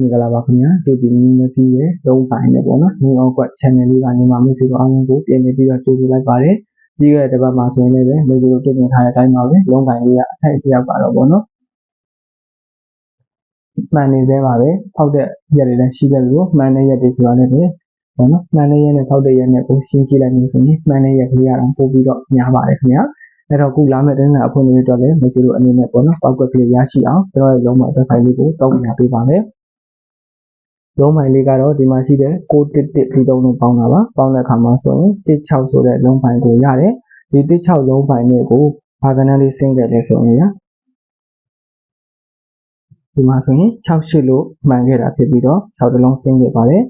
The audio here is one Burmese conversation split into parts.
မင်္ဂလာပါခင်ဗျာဒီဒီမင်းမစီရဲ့သုံးပိုင်းနဲ့ပေါ့နော်မင်းအောကွက် channel လေးကနေမှမိတ်ဆွေတို့အားလုံးကိုပြင်နေပြီးတော့ကြိုဆိုလိုက်ပါတယ်ပြီးခဲ့တဲ့တစ်ပတ်မှာဆိုရင်လည်းမိတ်ဆွေတို့ပြင်နေထားတဲ့အတိုင်းပါပဲလုံးပိုင်းလေးကအထိုက်အလျောက်ကတော့ပေါ့နော်မှန်နေသေးပါပဲဖောက်တဲ့ရက်တွေလည်းရှိခဲ့လို့မှန်တဲ့ရက်တွေဆိုတာလည်းပဲပေါ့နော်မှန်တဲ့ရက်နဲ့ဖောက်တဲ့ရက်နဲ့ကိုရှင်းကြည့်လိုက်လို့ဆိုရင်မှန်တဲ့ရက်ကလေးကတော့ပို့ပြီးတော့များပါတယ်ခင်ဗျာအဲ့တော့ခုလာမယ့်တင်းလာအဖွင့်လေးအတွက်လည်းမိတ်ဆွေတို့အနေနဲ့ပေါ့နော်ပောက်ကက်ကလေးရရှိအောင်ကျွန်တော်ရဲ့လုံးမ website လေးကိုတောင်းပြပေးပါမယ် လုံးမိုင်လေးကတော့ဒီမှာရှိတဲ့611ဒီတုံးလုံးပေါင်းတာပါပေါင်းတဲ့အခါမှာဆိုရင်16ဆိုတဲ့လုံးပိုင်ကိုရတယ်ဒီ16လုံးပိုင်နဲ့ကိုဘာကနန်းလေးဆင်းခဲ့လဲဆိုရင်ရဒီမှာဆိုရင်68လို့မှန်ခဲ့တာဖြစ်ပြီးတော့6တလုံးဆင်းခဲ့ပါတယ်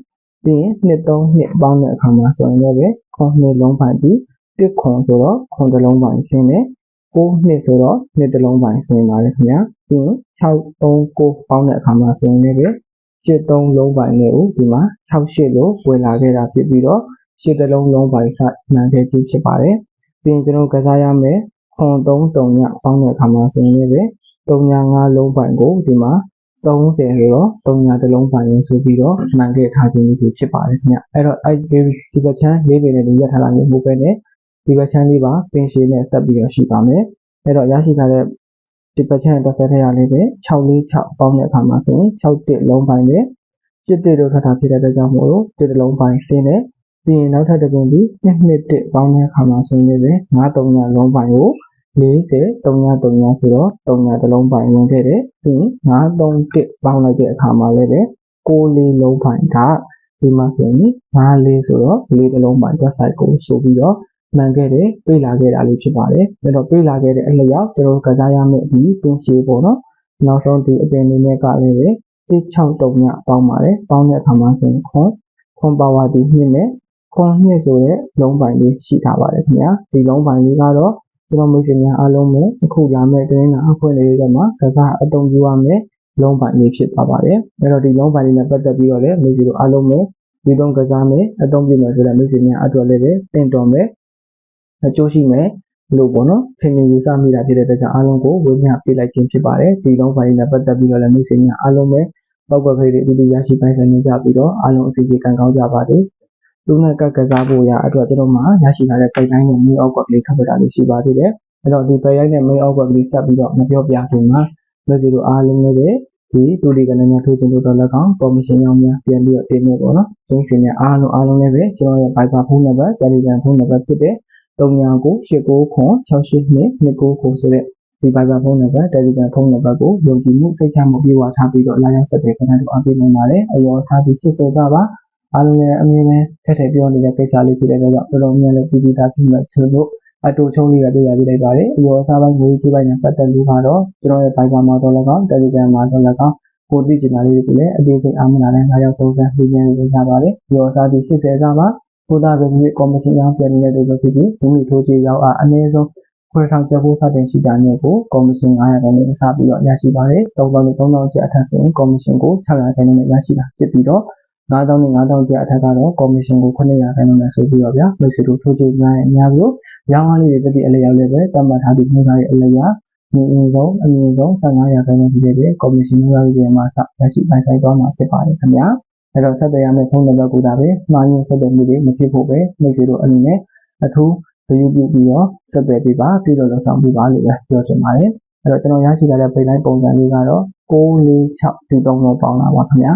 ပြီးရင်2 3 2ပေါင်းတဲ့အခါမှာဆိုရင်လည်းခွန်2လုံးပိုင်ပြီး1ခွန်ဆိုတော့ခွန်တလုံးပိုင်ဆင်းတယ်9နှစ်ဆိုတော့နှစ်တလုံးပိုင်ဆင်းပါတယ်ခင်ဗျာပြီးရင်6 3 9ပေါင်းတဲ့အခါမှာဆိုရင်လည်း 73လုံးပိုင်နဲ့ကိုဒီမှာ68လို့ဝင်လာခဲ့တာဖြစ်ပြီးတော့ရှစ်တလုံးလုံးပိုင်စမှန်ခဲ့ခြင်းဖြစ်ပါတယ်။ပြီးရင်ကျွန်တော်ကစားရမယ်ခွန်3တုံညပေါင်းတဲ့အခါမှာဆိုရင်လည်းတုံညာ5လုံးပိုင်ကိုဒီမှာ30ဆိုတော့တုံညာတစ်လုံးပိုင်ရင်ဆိုပြီးတော့မှန်ခဲ့ထားခြင်းဖြစ်ပါတယ်ခင်ဗျ။အဲ့တော့အဲ့ဒီဘက်ချမ်းလေးပင်နဲ့ဒီရက်ထားတာမျိုးမဟုတ်ပဲနဲ့ဒီဘက်ချမ်းလေးပါပင်ရှည်နဲ့ဆက်ပြီးတော့ရှိပါမယ်။အဲ့တော့ရရှိထားတဲ့ ဒီပတ်ချမ်းတစ်ဆက်ထည့်ရလေးပဲ646ပေါင်းတဲ့အခါမှာဆိုရင်61လုံးပိုင်းနဲ့71လို့ထပ်တာဖြစ်တဲ့အတွက်ကြောင့်မို့လို့တစ်လုံးပိုင်းဆင်းတယ်ပြီးရင်နောက်ထပ်တစ်ပုံပြီး221ပေါင်းတဲ့အခါမှာဆိုရင်လည်း93လုံးပိုင်းကို40 333ဆိုတော့3တလုံးပိုင်းဝင်ခဲ့တယ်ပြီးရင်931ပေါင်းလိုက်တဲ့အခါမှာလည်း6လေးလုံးပိုင်းကဒီမှာဆိုရင်5လေးဆိုတော့4တလုံးပိုင်း website ကိုဆိုပြီးတော့ မှန်ခဲ့တယ်ပြေးလာခဲ့တာလေးဖြစ်ပါတယ်အဲ့တော့ပြေးလာခဲ့တဲ့အလျောက်ကျွန်တော်ကစားရမယ့်ဒီပင်ရှည်ပေါ့နော်နောက်ဆုံးဒီအပင်လေးနဲ့ကလည်းပဲ163ညပေါင်းပါတယ်ပေါင်းတဲ့အခါမှာဆိုရင်ခွန်ခွန်ပါဝါဒီ2နဲ့ခွန်2ဆိုတဲ့လုံးပိုင်လေးရှိထားပါတယ်ခင်ဗျာဒီလုံးပိုင်လေးကတော့ကျွန်တော်မိတ်ဆွေများအားလုံးပဲအခုလာမယ့်တင်းကအခွင့်အရေးတွေမှာကစားအသုံးပြုရမယ့်လုံးပိုင်လေးဖြစ်သွားပါတယ်အဲ့တော့ဒီလုံးပိုင်လေးနဲ့ပတ်သက်ပြီးတော့လည်းမိတ်ဆွေတို့အားလုံးပဲဒီသုံးကစားမယ်အသုံးပြုမယ်ဆိုတဲ့မိတ်ဆွေများအတွက်လည်းပဲတင်တော်မယ် အကျိုးရှိမယ်လို့ပေါ့နော်ထင်မြင်ယူဆမိတာဖြစ်တဲ့အတွက်ကြောင့်အားလုံးကိုဝေမျှပေးလိုက်ခြင်းဖြစ်ပါတယ်ဒီလုံးပိုင်းနဲ့ပတ်သက်ပြီးတော့လည်းမိတ်ဆွေများအားလုံးပဲပောက်ကွက်ဖေးတွေအပြီးရရှိပိုင်ဆိုင်နေကြပြီးတော့အားလုံးအစီအစဉ်ကံကောင်းကြပါစေလူနဲ့ကကစားဖို့ရအတွက်ကျွန်တော်မှရရှိလာတဲ့ပိုက်တိုင်းနဲ့မြေအောက်ကလေးထပ်ပတာလေးရှိပါသေးတယ်အဲ့တော့ဒီပိုက်တိုင်းနဲ့မြေအောက်ကလေးဆက်ပြီးတော့မပြောပြခင်မှာမိတ်ဆွေတို့အားလုံးလည်းပဲဒီတူလီကနေများထိုးချင်လို့တော့လည်းကောင်းကော်မရှင်ရောင်းများပြန်ပြီးတော့တင်နေပေါ့နော်။ကျင်းစင်များအားလုံးအားလုံးလည်းပဲကျွန်တော်ရဲ့ Viber ဖုန်းနံပါတ် Telegram ဖုန်းနံပါတ်ဖြစ်တဲ့ 399689 68229ဆိုတဲ့ဒီ Viber ဖုန်းနံပါတ် Telegram ဖုန်းနံပါတ်ကိုယုံကြည်မှုစိတ်ချမှုပြေဝထားပြီးတော့လာရောက်ဆက်သွယ်ခဏတော့အပြည့်နိုင်ပါတယ်အယောထားပြီး80ကပါအားလုံးလည်းအမြဲတမ်းထက်ထက်ပြောနေတဲ့ကိစ္စလေးဖြစ်တဲ့အတွက်ကြောင့်တော်တော်များများလည်းပြည်သူသားဖြစ်မှဆိုလို့အတူချုံလေးရတွေ့ရပြလိုက်ပါတယ်အယောစားပိုင်းငွေကြီးပိုင်းနဲ့ပတ်သက်လို့ကတော့ကျွန်တော်ရဲ့ Viber မှာတော့လည်းကောင်း Telegram မှာတော့လည်းကောင်းကိုသိချင်တာလေးတွေကိုလည်းအသေးစိတ်အားမနာနဲ့ငါရောက်သုံးသပ်ပြီးပြန်နေကြပါတယ်။ရောစားပြီး80ကပါ ဘုရားဗမြေကော်မရှင်ရောင်းပြန်နေတဲ့လူတွေဖြစ်ပြီးမိမိထိုးချေရောက်အားအနည်းဆုံးခွဲထောင်ချက်ဖို့စတင်ရှိတာမျိုးကိုကော်မရှင်900ခန်းနဲ့စပြီးတော့ရရှိပါတယ်။3000နဲ့3000ကျပ်အထက်ဆိုရင်ကော်မရှင်ကို600ခန်းနဲ့ရရှိတာဖြစ်ပြီးတော့9000နဲ့9000ကျပ်အထက်ကတော့ကော်မရှင်ကို900ခန်းနဲ့ဆိုပြီးတော့ဗျာမိတ်ဆွေတို့ထိုးချေများရဲ့အများကြီးရောင်းအားလေးတွေတတိအလျောက်လေးပဲတတ်မှတ်ထားပြီးနှိုးထားရဲ့အလျောက်ဒီအင်းဆုံးအမြင့်ဆုံး15ရာခိုင်နှုန်းဖြစ်တဲ့ကော်မရှင်ရောက်ရည်မှာစရရှိပိုင်ဆိုင်သွားမှာဖြစ်ပါတယ်ခင်ဗျာ။ အဲ့တော့ဆက်သွယ်ရမယ့်ဖုန်းနံပါတ်ကိုဒါပဲမှားရင်ဆက်သွယ်မှုတွေမဖြစ်ဖို့ပဲမိတ်ဆွေတို့အနေနဲ့အထူးဂရုပြုပြီးတော့ဆက်သွယ်ပေးပါပြီးတော့လောက်ဆောင်ပေးပါလို့ပဲပြောချင်ပါတယ်အဲ့တော့ကျွန်တော်ရရှိလာတဲ့ပိတ်တိုင်းပုံစံလေးကတော့646ဒီသုံးလုံးပေါင်းလာပါခင်ဗျာ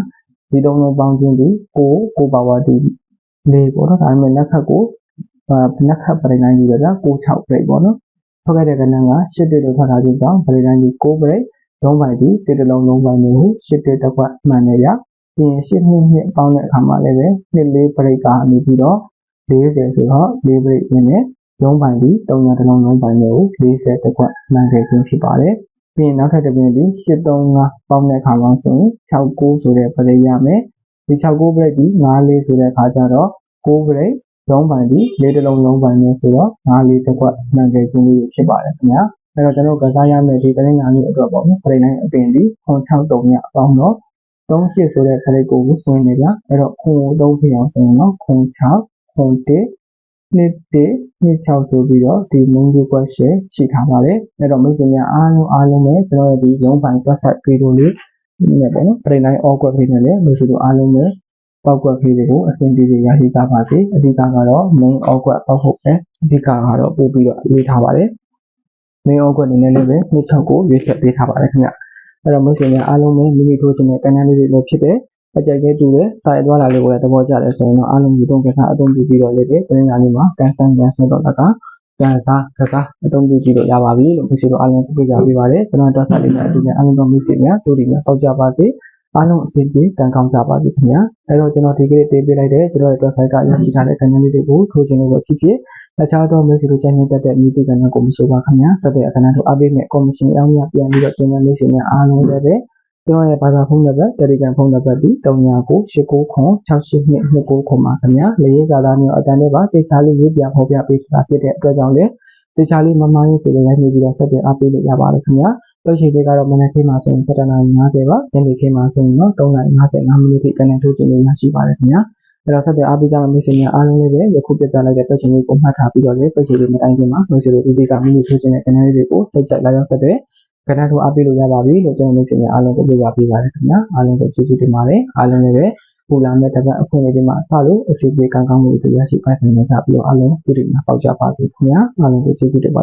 ဒီသုံးလုံးပေါင်းခြင်းဒီ6ကိုပါဝါဒီလေးပေါ့နော်ဒါပေမဲ့လက်ခတ်ကိုလက်ခတ်ပိတ်တိုင်းကြီးတော့96ပိတ်ပေါ့နော်ထွက်ခဲ့တဲ့ကဏ္ဍက8တိလို့ထားထားခြင်းကြောင့်ပိတ်တိုင်းကြီး6ပိတ်လုံးပိုင်းဒီတစ်တလုံးလုံးပိုင်းတွေကို8တိတစ်ခွက်မှန်နေရ ပြီးရင်ရှစ်နှစ်နှစ်ပေါင်းတဲ့အခါမှာလည်းပဲနှစ်လေးပရိတ်ကနေပြီးတော့40ဆိုတော့၄ပရိတ်နဲ့ရုံးပိုင်ပြီး300တလုံးလုံးပိုင်ကို40တကွမှန်ခဲ့ခြင်းဖြစ်ပါတယ်။ပြီးရင်နောက်ထပ်တစ်ပင်ပြီး835ပေါင်းတဲ့အခါမှာဆိုရင်69ဆိုတဲ့ပရိတ်ရမယ်။ဒီ69ပရိတ်ပြီး54ဆိုတဲ့အခါကျတော့6ပရိတ်ရုံးပိုင်ပြီး၄တလုံးလုံးပိုင်နဲ့ဆိုတော့54တကွမှန်ခဲ့ခြင်းလေးဖြစ်ပါတယ်ခင်ဗျာ။အဲ့တော့ကျွန်တော်ကစားရမယ့်ဒီတိုင်းငါးမျိုးအတွက်ပေါ့နော်ပရိတ်တိုင်းအပင်ပြီး663ညအပေါင်းတော့ 38ဆိုတဲ့ character ကိုဆွဲနေဗျအဲ့တော့ခွန်ကိုသုံးဖြစ်အောင်ဆိုရင်တော့ခွန်6ခွန်1နှစ်1နှစ်6ဆိုပြီးတော့ဒီ main request ရှိထားပါတယ်အဲ့တော့မိတ်ဆွေများအားလုံးအားလုံးပဲကျွန်တော်ရဲ့ဒီရုံးပိုင် website ဗီဒီယိုလေးနဲ့ပေါ့နော်ပရိနိုင်အောကွက်ကလေးနဲ့လည်းမျိုးစုတို့အားလုံးပဲပောက်ကွက်ကလေးတွေကိုအဆင်ပြေပြေရရှိကြပါစေအဓိကကတော့ main အောကွက်ပောက်ဖို့ပဲအဓိကကတော့ပို့ပြီးတော့ရေးထားပါတယ် main အောကွက်အနေနဲ့လည်းပဲနှစ်ချုပ်ကိုရွေးချက်ပေးထားပါတယ်ခင်ဗျ အဲ့တော့မျိုးစုများအားလုံးပဲမိမိထိုးခြင်းတဲ့ကဏ္ဍလေးတွေလည်းဖြစ်တယ်အကြိုက်ခဲတူတယ်စာရသွားလာလေးကိုလည်းသဘောကျတယ်ဆိုရင်တော့အားလုံးဒီတုံးကစားအသုံးပြုပြီးတော့လည်းပဲပြင်ညာလေးမှာကန်ဆန်ကန်ဆန်တော့တကကန်စားကစားအသုံးပြုပြီးတော့ရပါပြီလို့မျိုးစုတို့အားလုံးပြပြပေးပါတယ်ကျွန်တော်တော့စာလေးများအတူနဲ့အားလုံးတော့မျိုးစုများတို့ဒီများပေါက်ကြပါစေ အားလုံးအဆင်ပြေကံကောင်းကြပါစေခင်ဗျာအဲ့တော့ကျွန်တော်ဒီကနေ့တင်ပေးလိုက်တဲ့ကျွန်တော်ရဲ့ website ကရရှိထားတဲ့ကဏ္ဍလေးတွေကိုထိုးခြင်းလို့ဖြစ်ဖြစ်အခြားသောမျိုးစုတို့ကျန်နေတတ်တဲ့မျိုးစုကဏ္ဍကိုမဆိုပါခင်ဗျာဆက်တဲ့အခဏတို့အပိမဲ့ကော်မရှင်အအောင်ရပြန်ပြီးတော့ကျင်းပလို့ရှိရင်အားလုံးလည်းပဲကျွန်တော်ရဲ့ဘာသာဖုန်းနံပါတ် Telegram ဖုန်းနံပါတ်ဒီ39989229ခွန်ပါခင်ဗျာလေရေးကာလမျိုးအတန်းလေးပါတေချာလေးရေးပြဖော်ပြပေးတာဖြစ်တဲ့အတွက်ကြောင့်လည်းတေချာလေးမမရေးဆိုတဲ့ရိုက်နေပြီးတော့ဆက်တဲ့အားပေးလို့ရပါတယ်ခင်ဗျာ လို့ရှိသေးကတော့မနက်ခင်းမှာဆိုရင်7:50ပါညနေခင်းမှာဆိုရင်တော့3:55မိနစ်ထိကနေထိုးခြင်းလေးရရှိပါတယ်ခင်ဗျာအဲ့တော့ဆက်တဲ့အားပေးကြမယ့်မိတ်ဆွေများအားလုံးလေးပဲယခုပြပြလိုက်တဲ့ပတ်ချင်လေးကိုမှတ်ထားပြီးတော့လည်းပတ်ချင်လေးမတိုင်းခင်မှာမိတ်ဆွေတို့ဒီဒီကမိမိထိုးခြင်းတဲ့ကနေလေးတွေကိုစိတ်ကြိုက်လာရောက်ဆက်တဲ့ကဏ္ဍတို့အားပေးလို့ရပါပြီလို့ကျွန်တော်မိတ်ဆွေများအားလုံးကိုပြောပြပေးပါတယ်ခင်ဗျာအားလုံးကိုကျေးဇူးတင်ပါတယ်အားလုံးလည်းပဲပူလာမဲ့တပတ်အခွင့်အရေးတွေမှာစလို့အစီအပြေကံကောင်းမှုတွေရရှိပိုင်နိုင်ကြပြီးတော့အားလုံးပြုလုပ်ပေါက်ကြပါစေခင်ဗျာအားလုံးကိုကျေးဇူးတင်ပါတယ်